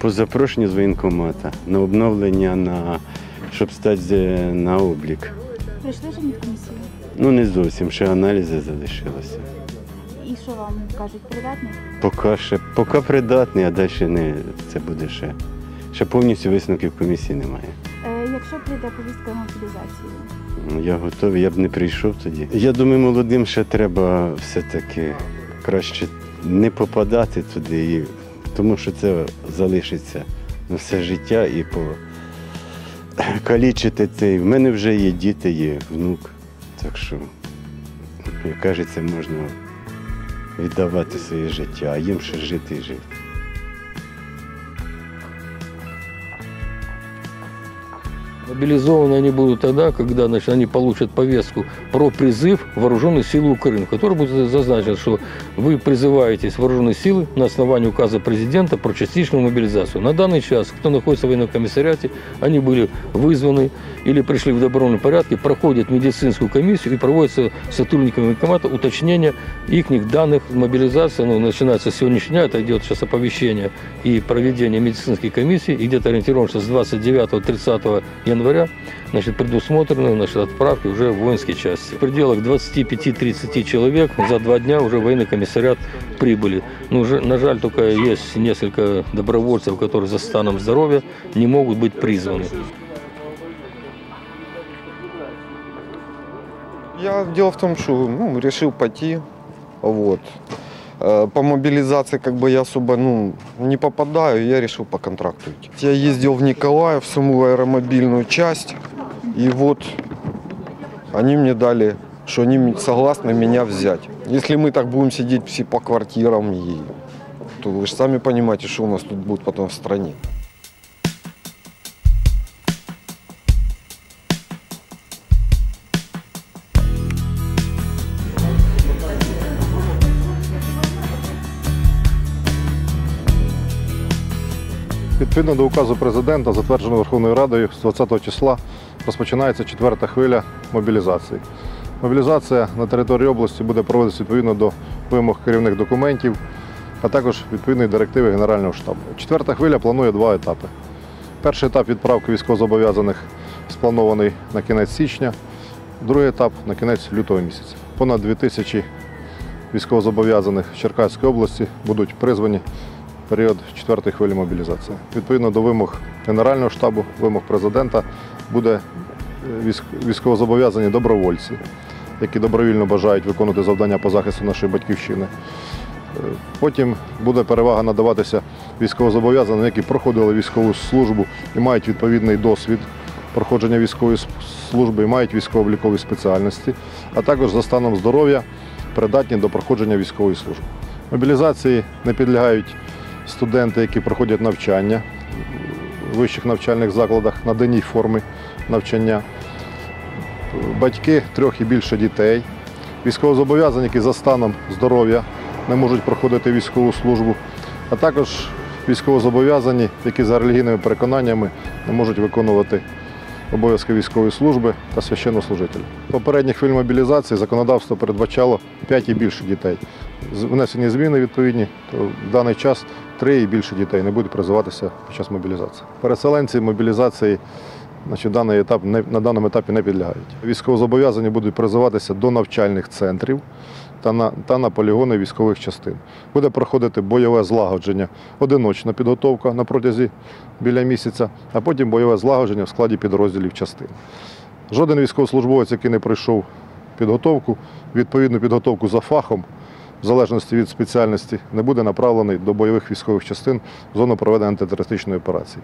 по запрошенню з воєнкомата на обновлення, на, щоб стати на облік. Прийшли ж комісію? Ну не зовсім, ще аналізи залишилося. І що вам кажуть, придатний? Поки ще поки придатний, а далі не це буде ще. Ще повністю висновків комісії немає. Е, якщо прийде повістка на мобілізацію, Ну, Я готовий, я б не прийшов тоді. Я думаю, молодим ще треба все-таки краще не попадати туди, і, тому що це залишиться на все життя і по калічити цей. В мене вже є діти, є внук. Так що, як кажеться, можна віддавати своє життя, а їм ще жити і жити. Мобилизованы они будут тогда, когда значит, они получат повестку про призыв в вооруженные силы Украины, в которой будет зазначено, что вы призываетесь вооруженные силы на основании указа президента про частичную мобилизацию. На данный час, кто находится в военном комиссариате, они были вызваны или пришли в добровольном порядке, проходят медицинскую комиссию и проводится сотрудниками военкомата уточнение их данных мобилизации. Ну, начинается с сегодняшнего дня, это идет сейчас оповещение и проведение медицинской комиссии, и где-то ориентировочно с 29-30 января значит, предусмотрены значит, отправки уже в воинские части. В пределах 25-30 человек за два дня уже военный комиссариат прибыли. Ну, на жаль, только есть несколько добровольцев, которые за станом здоровья не могут быть призваны. Я дело в том, что ну, решил пойти. Вот. Э, По мобилизации как бы я особо ну, не попадаю, я решил по контракту идти. Я ездил в Николаев, в саму аэромобильную часть, и вот они мне дали, что они согласны меня взять. Если мы так будем сидеть все по квартирам, и, то вы же сами понимаете, что у нас тут будет потом в стране. Відповідно до указу президента, затвердженого Верховною Радою з 20 числа, розпочинається четверта хвиля мобілізації. Мобілізація на території області буде проводитися відповідно до вимог керівних документів, а також відповідної директиви Генерального штабу. Четверта хвиля планує два етапи. Перший етап відправки військовозобов'язаних спланований на кінець січня, другий етап на кінець лютого місяця. Понад 2 тисячі військовозобов'язаних в Черкаській області будуть призвані в період четвертої хвилі мобілізації. Відповідно до вимог Генерального штабу, вимог президента, буде військовозобов'язані добровольці, які добровільно бажають виконувати завдання по захисту нашої батьківщини. Е, Потім буде перевага надаватися військовозобов'язаним, які проходили військову службу і мають відповідний досвід проходження військової служби і мають військово-облікові спеціальності, а також за станом здоров'я придатні до проходження військової служби. Мобілізації не підлягають студенти, які проходять навчання в вищих навчальних закладах на денній формі навчання, батьки трьох і більше дітей, військовозобов'язані, які за станом здоров'я не можуть проходити військову службу, а також військовозобов'язані, які за релігійними переконаннями не можуть виконувати обов'язки військової служби та священнослужителя. Попередні хвилі мобілізації законодавство передбачало 5 і більше дітей. Внесені зміни відповідні, то в даний час 3 і більше дітей не будуть призиватися під час мобілізації. Переселенці мобілізації значить, даний етап не, на даному етапі не підлягають. Військовозобов'язані будуть призиватися до навчальних центрів та на, та на полігони військових частин. Буде проходити бойове злагодження, одиночна підготовка на протязі біля місяця, а потім бойове злагодження в складі підрозділів частин. Жоден військовослужбовець, який не пройшов підготовку, відповідну підготовку за фахом, в залежності від спеціальності, не буде направлений до бойових військових частин в зону проведення антитерористичної операції.